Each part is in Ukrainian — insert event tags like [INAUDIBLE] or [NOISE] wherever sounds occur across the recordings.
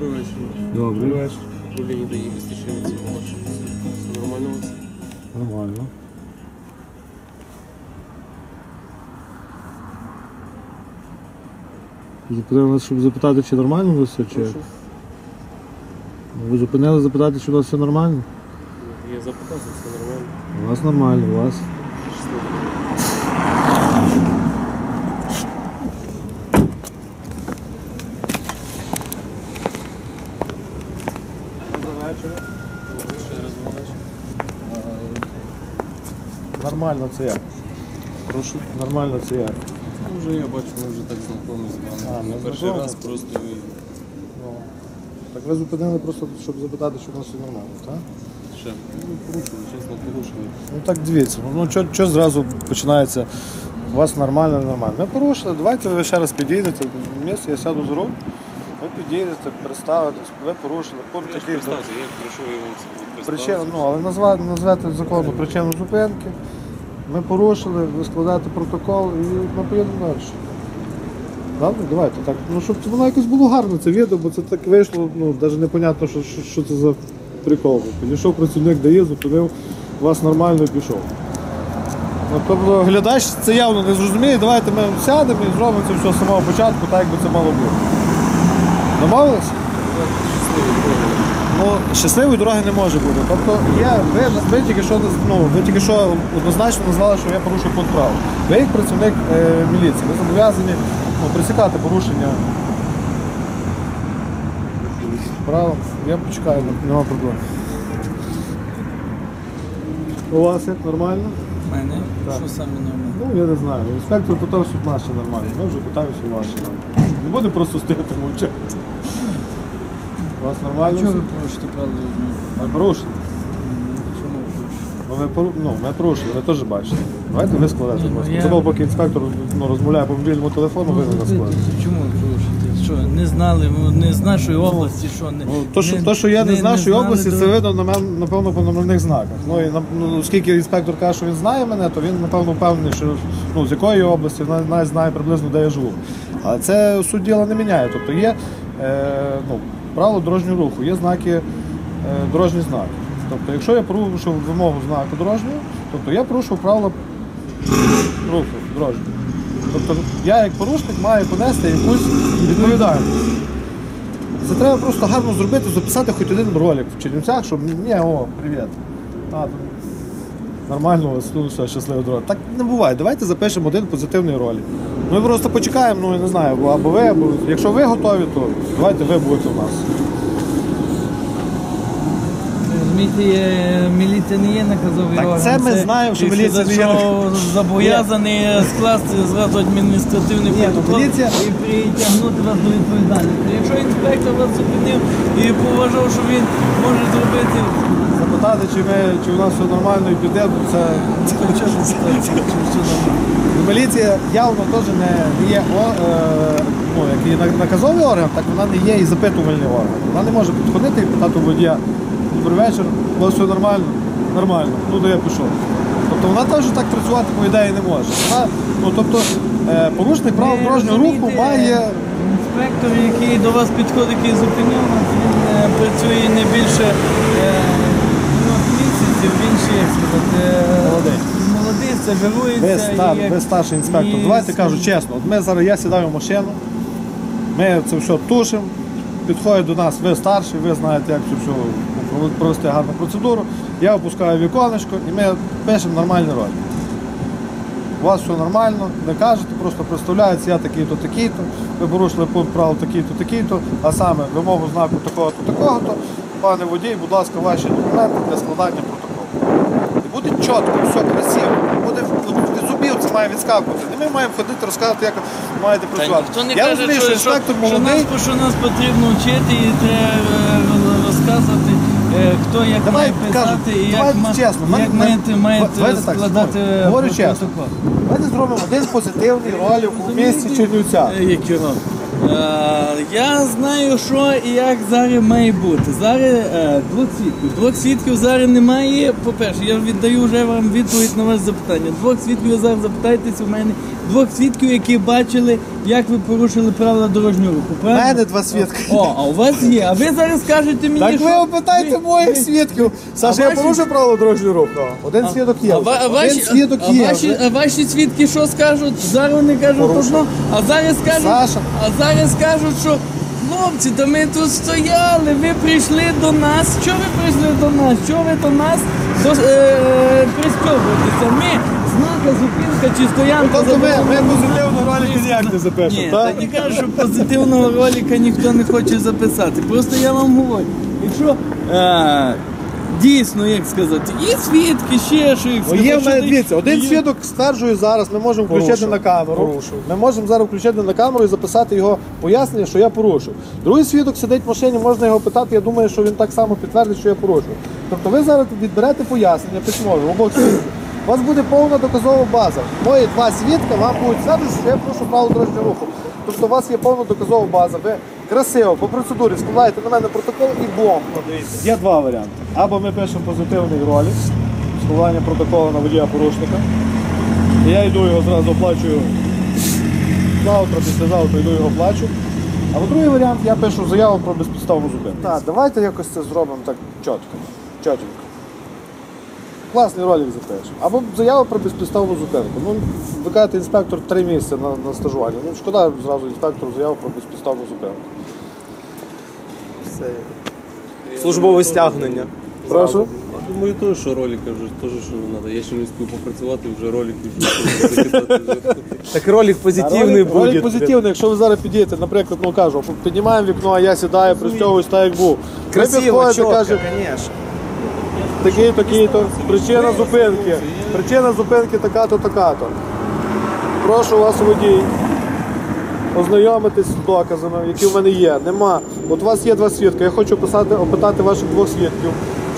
Добрий вечір. Добрий вечір. Управління дає Костянтинівці ваше. Все нормально у вас? Нормально. Зупинили нас, щоб запитати, чи нормально у вас все, чи як? Прошу. Ви зупинили запитати, чи у вас все нормально? Я запитав, все нормально. У вас нормально, у вас. Щасливо. Ще раз бачу. Нормально це як? Прошу. Нормально це як? Ну, Вже я бачу, ми вже так знайомі з А, вами. ми На перший знайомі? раз просто ви. Ну, так ви зупинили просто, щоб запитати, чи у нас все нормально, так? Ще ну, порушили, чесно порушили. Ну так дивіться, ну що, що зразу починається? У вас нормально, нормально. Ми порушили, давайте ви ще раз підійдете. Місце, я сяду за руль. Підійдете, представитесь, ви порушили. Пункт Я ж такий. представся, я вам це ну, але назвати, назвати законну причину зупинки. Ми порушили, ви складаєте протокол і ми поїдемо далі. Добре, давайте так. Ну, щоб це воно якось було гарно, це відео, бо це так вийшло, ну, навіть непонятно, що, що, що це за прикол. Підійшов працівник дає, зупинив, вас нормально і пішов. Ну, тобто глядач це явно не зрозуміє, давайте ми сядемо і зробимо це все з самого початку, так як би це мало бути. Домовились? Ну, щасливої дороги не може бути. Тобто є, ви, ви, тільки що, ну, ви тільки що однозначно назвали, що я порушив пункт прав. Ви як працівник е, міліції, ви зобов'язані ну, присікати порушення прав. Я почекаю, нема проблем. У вас як нормально? Мене? Так. Що саме нормально? Ну, я не знаю. Інспектор питав, що наші нормально. Ми вже питаємося ваші. Не буде просто стояти мовчати. У вас нормально? Чого ви порушите правила? Ми порушили. Чому ви порушите? Ну, ми, пору... ну, ми порушили, ви теж бачите. Давайте ви складете. Ні, ну, я- Це поки інспектор ну, розмовляє по мобільному телефону, ви не складете. Чому ви порушите? Що, не знали, ну, не з нашої області, що не... Ну, то, що, не- то, що я не, з нашої знали області, це видно на мен- напевно по номерних знаках. Ну, і, на- ну, оскільки інспектор каже, що він знає мене, то він напевно впевнений, що ну, з якої області, навіть навіть знає приблизно, де я живу. Але це суть діла не міняє. Тобто є е, ну, правило дорожнього руху, є знаки, е, дорожні знаки. Тобто, якщо я порушив вимогу знаку дорожнього, тобто я порушив правила руху дорожнього. Тобто я як порушник маю понести якусь відповідальність. Це треба просто гарно зробити, записати хоч один ролик в Чернівцях, щоб ні, о, привіт. А, нормально у вас, ну все, дорога. Так не буває. Давайте запишемо один позитивний ролик. Ми просто почекаємо, ну я не знаю, або- ви, або якщо ви готові, то давайте ви будете у нас. Розумієте, міліція не є наказовий Так орган. це ми знаємо, що міліція не є що зобов'язаний скласти зразу адміністративний Ні, ну, протокол міліція- і притягнути вас до відповідальності. Якщо інспектор вас зупинив і поважав, що він може зробити, Запитати, чи, ми, чи у нас все нормально і піде, то це. це? Нормально? Міліція явно теж не не є о, е, ну, як і наказовий орган, так вона не є і запитувальний орган. Вона не може підходити і питати водія, добрий вечір, у вас все нормально? Нормально, ну то я пішов. Тобто вона теж так працювати по ідеї не може. Вона, ну, тобто, е, порушник правил Ви дорожнього руху має. Інспектор, який до вас підходить, який зупиняв вас, він е, працює не більше він як сказати, е, Молодий. молодий, стажирується. Ви, стар, і як- ви старший інспектор. і Давайте кажу чесно, от ми зараз я сідаю в машину, ми це все тушимо, підходить до нас, ви старший, ви знаєте, як це все провести гарну процедуру. Я опускаю віконечко і ми пишемо нормальний ролик. У вас все нормально, не кажете, просто представляється, я такий-то, такий-то, ви порушили пункт правил такий-то, такий-то, а саме вимогу знаку такого-то, такого-то. Пане водій, будь ласка, ваші документи для складання протоколу. І чітко, все красиво. Буде зубів це має відскакувати. Не ми маємо ходити, розказувати, як маєте Та працювати. ніхто не Я каже, розумію, що, інспектор що, молодий. нас, що нас потрібно вчити і треба е, розказувати, е, хто як Давай, має писати і давайте як, ма- чесно, як мен- маєте, маєте давайте так, складати говорю протокол. Давайте зробимо один позитивний ролик у місті Чернівця. Е, Які? Е, я знаю, що і як зараз має бути. Зараз е, двох свідків. Двох свідків зараз немає. По-перше, я віддаю вже вам відповідь на ваше запитання. Двох свідків ви зараз запитаєтесь у мене. Двох свідків, які бачили, як ви порушили правила дорожнього руху. У Правильно? мене два свідки. О, а у вас є. А ви зараз скажете мені. Так що ви опитайте моїх свідків. Саша, я ваші- порушив правила дорожнього руху. Один свідок є. А, ва- а Один ваші, свідок а, є. ваші, а ваші свідки що скажуть? Зараз вони кажуть одно, а зараз кажуть, Саша. а зараз кажуть, що хлопці, то ми тут стояли, ви прийшли до нас. Чого ви прийшли до нас? Чого ви до нас до, е, пристьобуєтеся? Ми знака, зупинка чи стоянка. Тобто ми, ми позитивно ролики ніяк не Ні, запишемо, та так? не кажу, що позитивного ролика ніхто не хоче записати. Просто я вам говорю, якщо е, дійсно, як сказати, є свідки, ще що їх Ну, є в що мене, ти- дивіться, один є- свідок стверджує зараз, ми можемо включити Порушив. на камеру. Порушив. Ми можемо зараз включити на камеру і записати його пояснення, що я порушив. Другий свідок сидить в машині, можна його питати. Я думаю, що він так само підтвердить, що я порушив. Тобто ви зараз відберете пояснення письмове в обох свідків. У вас буде повна доказова база. Мої два свідка вам будуть ствердити, що я порушив право дорожнього руху. Тобто у вас є повна доказова база. Ви красиво по процедурі складаєте на мене протокол і бомб. Є два варіанти. Або ми пишемо позитивний ролик, складання протоколу на водія порушника. І я йду його зразу оплачую завтра, післязавтра йду його оплачу. Або другий варіант, я пишу заяву про безпідставну зупинку. Так, давайте якось це зробимо так чітко. Чотенько. Класний ролик запишемо. Або заяву про безпідставну зупинку. Ну, ви кажете, інспектор три місяці на, на стажуванні. Ну, шкода зразу інспектору заяву про безпідставну зупинку. Службове стягнення. Прошу. Думаю, теж, що ролика вже теж, що треба. Я ще не встиг попрацювати, вже ролики вже [LAUGHS] закидати. Так ролик позитивний ролик, ролик позитивний, якщо ви зараз підійдете, наприклад, ну кажу, піднімаємо вікно, а я сідаю, пристягуюсь так, як був. Красиво, чітко, звісно. Такий, такий, то причина зупинки. Причина зупинки така-то, така-то. Прошу вас, водій, ознайомитись з доказами, які в мене є. Нема. От у вас є два свідки. Я хочу описати, опитати ваших двох свідків.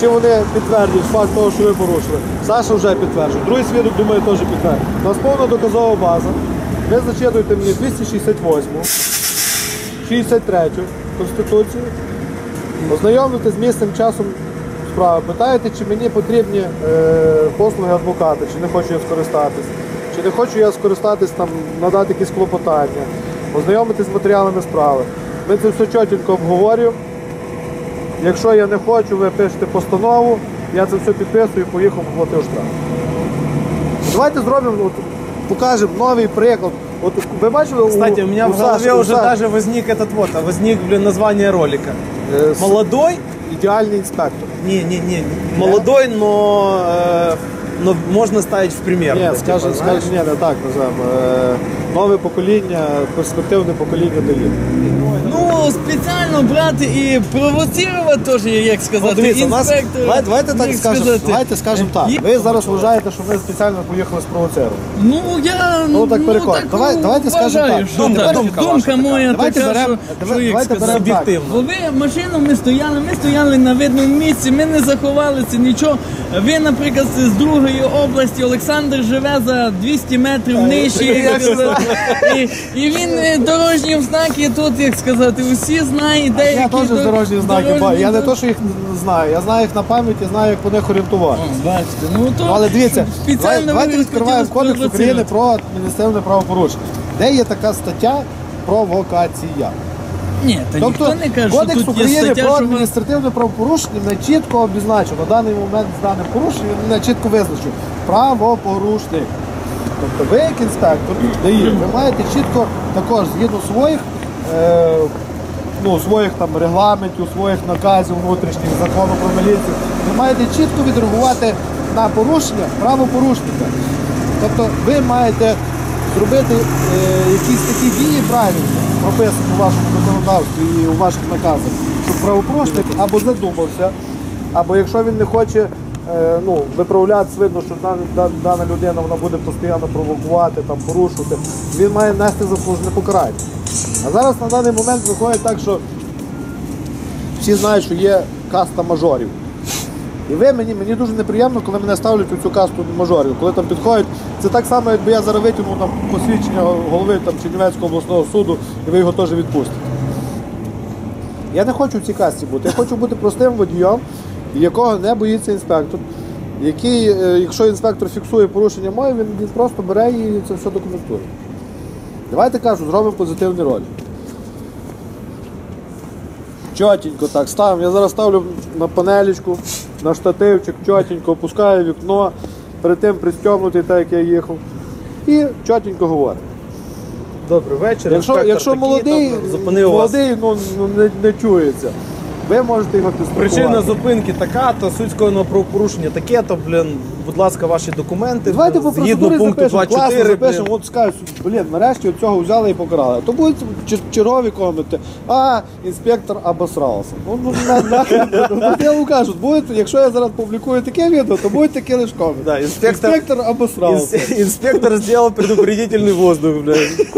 Чи вони підтвердять факт того, що ви порушили? Саша вже підтверджує. Другий свідок, думаю, теж підтвердить. У нас повна доказова база. Ви зачитуєте мені 268, 63 Конституцію. Ознайомитись з місцем часом справи. Питаєте, чи мені потрібні е, послуги адвоката, чи не хочу я скористатись, чи не хочу я скористатись там, надати якісь клопотання, ознайомитись з матеріалами справи. Ми це все чотенько обговорюємо. Якщо я не хочу, ви пишете постанову, я це все підписую і поїхав платив штраф. Давайте зробимо, от, покажемо новий приклад. От ви бачили, Кстати, у меня в голове у уже даже возник этот вот, а возник, блин, название ролика. е, Молодой? Ідеальний інспектор. Не, не, не. Молодой, но, э, но можно ставить в пример. Ні, скажем, типа, скажем, ні, не так називаємо. Е, Нове покоління, перспективне покоління дає. Ну, спеціально брати і провоцирувати теж, як сказати, Ну, дивіться, у нас, давайте, давайте так як скажемо, сказати. давайте скажемо так. Ви зараз вважаєте, що ми спеціально поїхали спровоцирувати. Ну, я Ну, так перекон. Давай- давайте скажемо так. що Думка, так. думка ваша така. моя Давайте така, беремо- що, що як давайте сказати. беремо так. Бо ви машину ми стояли, ми стояли на видному місці, ми не заховалися, нічого. Ви, наприклад, з другої області Олександр живе за 200 метрів нижче. І, і він е, дорожні знаки тут, як сказати, усі знають, де Я теж дор- дорожні знаки бачу. Я не то, що їх знаю, я знаю їх на пам'ять, я знаю, як по них орієнтувати. Бачите, ну то але дивіться, спеціально давайте відкриваємо Кодекс України про адміністративне правопорушення. Де є така стаття провокація? Ні, та Тобто ніхто не каже, що Кодекс тут є України стаття, про що адміністративне правопорушення не чітко обізначив. На даний момент з даним порушенням не чітко визначив правопорушник. Тобто ви, як інспектор, ви маєте чітко також згідно своїх, е, ну, своїх там регламентів, своїх наказів внутрішніх закону про міліцію, ви маєте чітко відреагувати на порушення правопорушника. Тобто ви маєте зробити е, якісь такі дії правильні, прописані у вашому законодавстві і у ваших наказах, щоб правопорушник або задумався, або якщо він не хоче е, ну, виправлятися, видно, що дана, дана людина вона буде постійно провокувати, там, порушувати, він має нести заслужене покарання. А зараз на даний момент виходить так, що всі знають, що є каста мажорів. І ви мені, мені дуже неприємно, коли мене ставлять у цю касту мажорів, коли там підходять. Це так само, якби я зараз витягнув там посвідчення голови там, Чернівецького обласного суду, і ви його теж відпустите. Я не хочу в цій касті бути. Я хочу бути простим водієм, якого не боїться інспектор. Який, е, якщо інспектор фіксує порушення він, він просто бере і це все документує. Давайте кажу, зробимо позитивний роль. Чотенько так ставимо. Я зараз ставлю на панелечку, на штативчик, чотенько, опускаю вікно, перед тим пристьомнутий, так як я їхав. І чотенько говорю. Добрий вечір. Якщо, якщо такий, молодий, зупинив молодий ну, ну, не, не чується, ви можете його Причина зупинки така, то суть скоєного правопорушення таке, то, блін, будь ласка, ваші документи. Давайте по процедурі пункту запишемо, класно 24, запишемо, от скажуть, блін, нарешті цього взяли і покарали. То будуть чер- чергові коменти, а інспектор обосрався. Ну, ну на, нахрен, ну, от я вам кажу, будете, якщо я зараз публікую таке відео, то будуть такі лише коменти. Да, інспектор- інспектор обосрався. Інс- Інспектор зробив предупредительний воздух, блін.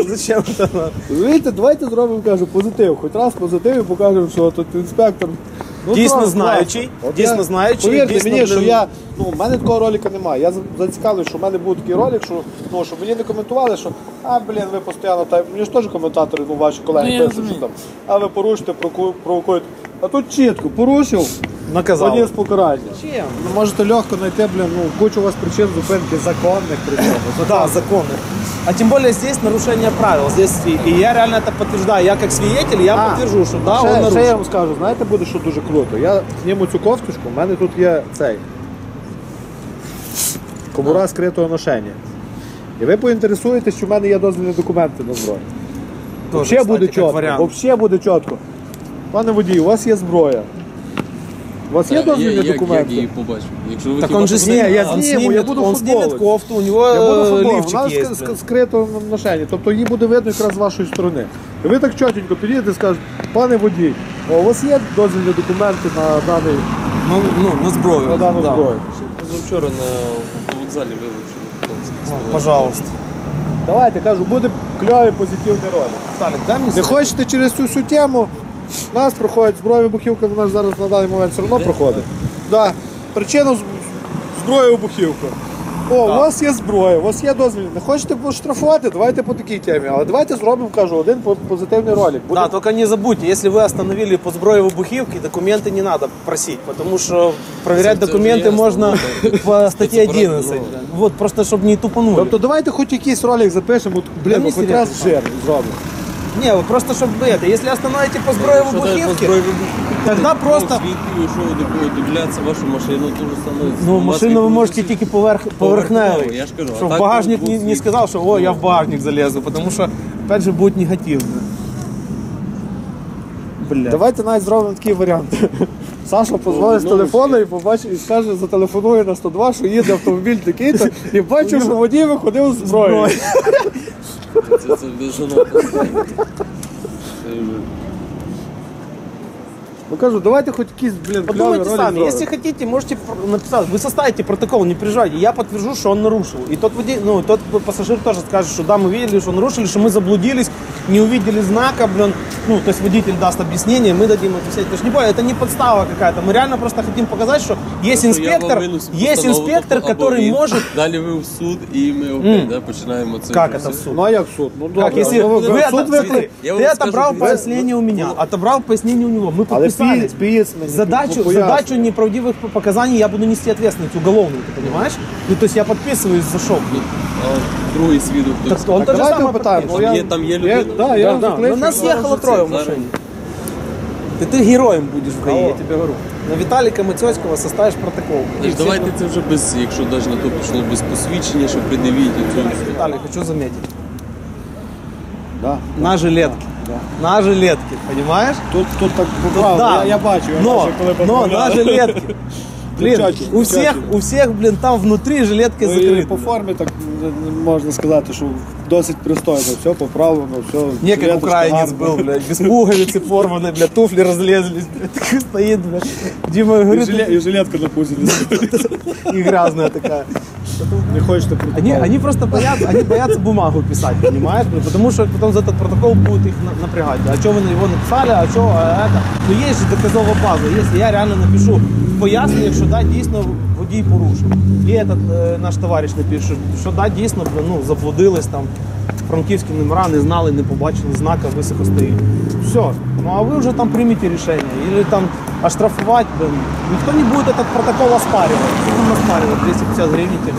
Зачем це надо? Видите, давайте зробимо, кажу, позитив. Хоч раз позитив і покажемо, що тут інспектор. Ну, Дійсно клас, знаючий, класно. От дійсно я- знаючий, Повірте дійсно, мені, що блін, я, ну, в мене такого ролика немає. Я за- зацікавлений, що в мене був такий ролик, що, ну, що мені не коментували, що а, блін, ви постійно та Мені ж теж коментатори, ну, ваші колеги Ну, я пишуть, що розумію. там, а ви порушите, проку- провокуєте. А тут чітко, порушив, Наказав. поніс покарання. Чим? Ви можете легко знайти, блін, ну, кучу у вас причин зупинки законних при цьому. [LAUGHS] Да, законы. А тем более здесь нарушение правил. Здесь и, и я реально это подтверждаю. Я как свидетель, я А, подтвержу, что да, ще, ще я нарушил. вам скажу, знаєте, буде що дуже круто. Я зніму цю кофточку, в мене тут є цей. Кобура скритого ношення. І ви поінтересуєтесь, що в мене є дозвільні документи на зброю. Тоже, Взагалі буде кстати, как чітко. вариант. Взагалі буде чітко. Пане водій, у вас є зброя. У вас є дозвільні документи? її побачив? Якщо ви Так хіба он же снимет, я он сниму, я снимет, буду он снимет кофту, у него Я буду э, футбол, лифчик вона ск- блин. ск- скрито на ношенні, тобто її буде видно якраз з вашої сторони. І ви так чотенько підійдете і скажете, пане водій, а у вас є дозвільні документи на даний Ну, ну, на зброю. на дану да. зброю? Вчора на вокзалі вилучили. Пожалуйста. Давайте кажу, буде кльовий позитивний ролик. Дай мне Не хочете через цю всю тему? У нас проходить зброя вибухівка, вона ж зараз на даний момент все одно проходить. Да. Причина з- зброя вибухівка. О, у вас є зброя, у вас є дозвіл. Не хочете поштрафувати, давайте по такій темі. Але давайте зробимо, кажу, один по- позитивний ролик. Буде Да, только не забудьте, если вы остановили по зброї вибухівки, документы не надо просить, потому что проверять Это- это документы ясно, можно [LAUGHS] по статье Это 11. правда. Вот, просто чтобы не тупанули. Тобто давайте хоч якийсь ролик запишемо, от, блін, Та ну, ні, хоч серйозно. раз жир зробимо. Не, вы просто чтобы это, если остановите по зброї вибухівки, тогда просто... Свідків, що ви будете дивлятися вашу машину, то ж саме. Ну, машину ви можете тільки поверх, поверхневий. Я ж кажу, а Щоб в так багажник тут не, двох не сказав, що о, я в багажник залезу, потому що, опять же, будет негативно. Бля. Давайте навіть зробимо такий варіант. [LAUGHS] Саша позвонить з Ну, телефону і побачить і скаже, зателефонує на 102, що їде автомобіль такий-то, і бачу, що водій виходив з зброєю. Це, це вже- [LAUGHS] Ну кажу, давайте хоч якийсь, блін, кльовий Подумайте ролик сами, зробимо. если хотите, можете пр- написать, вы составите протокол, не переживайте, я подтвержу, что он нарушил. И тот, водитель, ну, тот пассажир тоже скажет, что да, мы видели, что нарушили, что мы заблудились, не увидели знака, блин. Ну, то есть водитель даст объяснение, мы дадим это То есть не бойся, это не подстава какая-то, мы реально просто хотим показать, что есть Просто я инспектор, вам винесу есть постанову, инспектор, тобто, або который він, может... Далі ви в суд і ми опять да, починаємо це. Как вже это в все. суд? Ну а як суд? Ну добре, Как, если ну, вы, ви- это- суд смотри, виклик. Я вам ты скажу, отобрал вы- пояснение у меня, отобрал пояснение у него, мы Але подписали. пієць, пієць мені Задачу, по- пояснює. задачу неправдивых показаний я буду нести ответственность уголовную, ты понимаешь? Ну, то есть я подписываюсь за шок. А другий свідок хто Так он Так то же давайте самое попитаємо. подписывает. Там є- там є я, людина. да, я Да, вам да. закличу. Ну, нас зараз ехало це- трое в зараз. машине. Ты, ты героем будешь в ГАИ, Кого? я тебе говорю. На Виталика Матьоського составишь протокол. И Значить, все давайте це вже без, якщо навіть на то пішло без посвідчення, щоб придивіть цю. Виталий, хочу заметить. Да. На жилетке. На жилетке, понимаешь? Тут, тут так поправили, Да. я, я бачу, я но, бачу, коли но на поправляли. жилетке. [LAUGHS] Блин, Чаті, у всех, чаті. у всех, блин, там внутри жилетка Ну, і закрыта. по формі так м, можна сказати, що досить пристойно, все поправлено, все. Не как жилеточка украинец гарна. был, [LAUGHS] блядь, без пуговицы порваны, блядь, туфли разлезлись, блядь, [LAUGHS] такой стоит, блядь. Дима І, говорит, жиле- і жилетка на пузі не стоїть. и грязная такая. Не хочете протокол. Они, они просто боятся, они боятся бумагу писать, понимаешь? блин? Потому что потом за этот протокол будет их на- напрягать. А что вы на его написали, а что это? Ну є ж доказова база. Якщо я реально напишу в поясненнях, що да, дійсно водій порушив. І этот е, наш товариш напише, що да, дійсно блин, ну, заблудились там. Франківські номера не знали, не побачили знака, високо стоїть. Все. Ну а ви вже там приймете рішення. Или там оштрафувати, блин. Никто не будет этот протокол оспаривать. Що там оспарювати? 250 гривень тебе.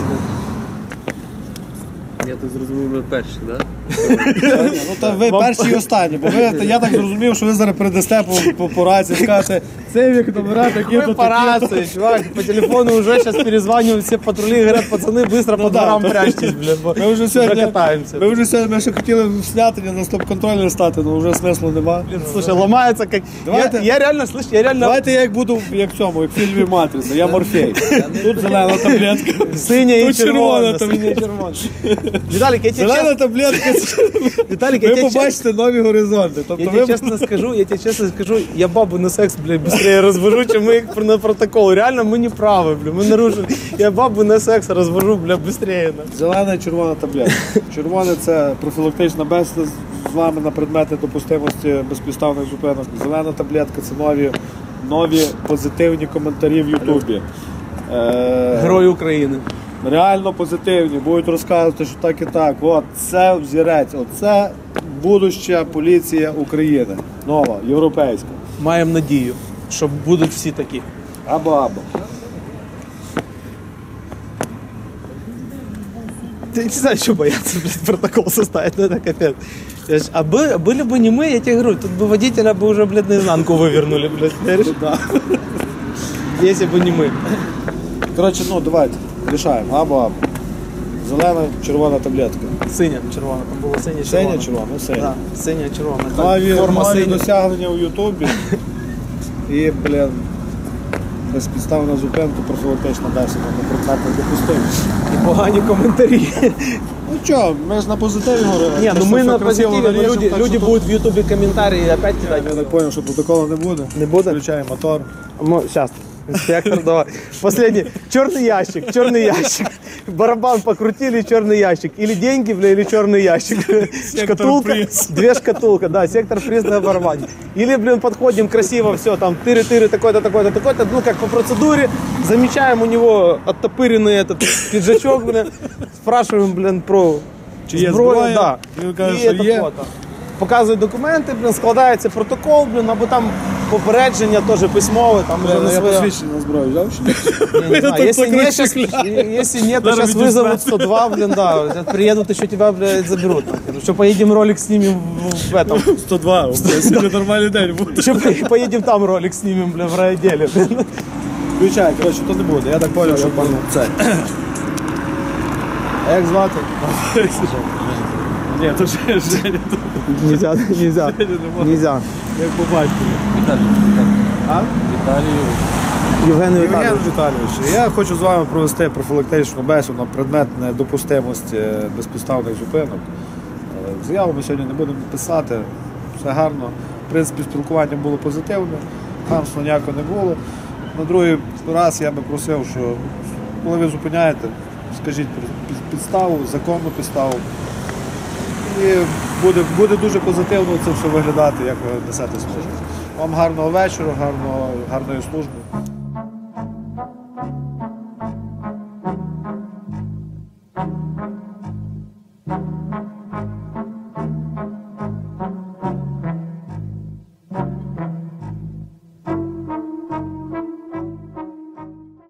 Я тут зрозумів, перші, так? Ну то ви перші і останні, бо ви я так зрозумів, що ви зараз придасте по, по, по рації, скажете, цей вік номера такі Мы то по такі. рации, чувак, по телефону уже сейчас перезванивают все патрули и говорят, пацаны, быстро по да. дворам прячьтесь, блин, бо Ми вже сьогодні, катаемся. ми вже сьогодні ми ще хотіли зняти на стоп-контроль стати, але вже смислу нема. Слушай, ломается как... Давайте. Я, я реально, слышь, я реально... Давайте я як буду як в цьому, як в фільмі Матриця, я морфей. Тут зелена таблетка. Синя и Тут червона, червона там. синя и червона. Виталик, я тебе, Зелена честно, таблетка. Виталик, я Ви тебе, честно, побачите нові горизонти. я Тобто тебе ви честно скажу, я тебе честно скажу, я бабу на секс, блядь, быстрее развожу, чем мы их на протокол. Реально, мы не правы, блядь, мы нарушили. Я бабу на секс развожу, блядь, быстрее. нахуй. Зелена і червона таблетка. Червоне це профілактична бесіда з вами на предмети допустимості безпідставних зупинок. Зелена таблетка це нові, нові позитивні коментарі в Ютубі. Е, Герой України. Реально позитивні, будуть розказувати, що так і так. От це взірець, оце будуща поліція України. Нова, європейська. Маємо надію, що будуть всі такі. Або або. Ты не знаю, что бояться, блядь, протокол составить, ну это капец. Я ж- А бы- были бы не мы, я тебе говорю, тут бы водителя бы уже, блядь, наизнанку вывернули, блядь, веришь? Да. Если бы не мы. Коротше, ну давайте, рішаємо. Або. Зелена, червона таблетка. Синя червона, там було синя Синя червона. червона, ну синя. Да, синя червона. Нові, форма нові синя. досягнення у Ютубі. І, блін, безпідставна зупинка, профілактична бесіда на предметах допустимості. І погані коментарі. Ну що, ми ж на позитиві говорили. Не, ну Ми на красиво позитиве, люди, так люди що будут в ютубе комментарии опять тут- кидать. Я так зрозумів, що протоколу не буде. Не буде? Включаємо мотор. Сейчас. Инспектор, давай. Последний. Черный ящик, черный ящик. Барабан покрутили, черный ящик. Или деньги, бля, или черный ящик. Шкатулка. приз. Две шкатулка, да, сектор приз на барабане. Или, блин, подходим красиво, все, там, тыры-тыры, такой-то, такой-то, такой-то. Ну, как по процедуре. Замечаем у него оттопыренный этот пиджачок, блин. Спрашиваем, блин, про Чи є зброя? да. Він каже, І що це є. фото. Показують документи, блин, складається протокол, блин, або там попередження теж письмове, там вже на Я своє. посвідчення на зброю взяв? чи ні? Я не знаю, если нет, сейчас, если нет, то Зараз сейчас вызовут 102, блин, да, сейчас приедут, еще тебя, блядь, заберут. Что поедем ролик снимем в, в этом. 102, бля, сьогодні нормальний день буде. Еще поедем там ролик снимем, бля, в райотделе. блин. Включай, коротше, то не буде. Я так понял, що пану це. А як звати? [LAUGHS] Ні, то Женя, Нельзя, нельзя, нельзя. як по. Віталій. А? Віталію. Євген Євген Віталійович. Віталійович, я хочу з вами провести профілактичну бесіду на предмет недопустимості безпідставних зупинок. Е, Заяву ми сьогодні не будемо писати, все гарно. В принципі, спілкування було позитивне, хамства ніякого не було. На другий раз я би просив, що коли ви зупиняєте, скажіть під- підставу, законну підставу. І буде, буде дуже позитивно це все виглядати, як ви несете службу. Вам гарного вечора, гарного, гарної служби.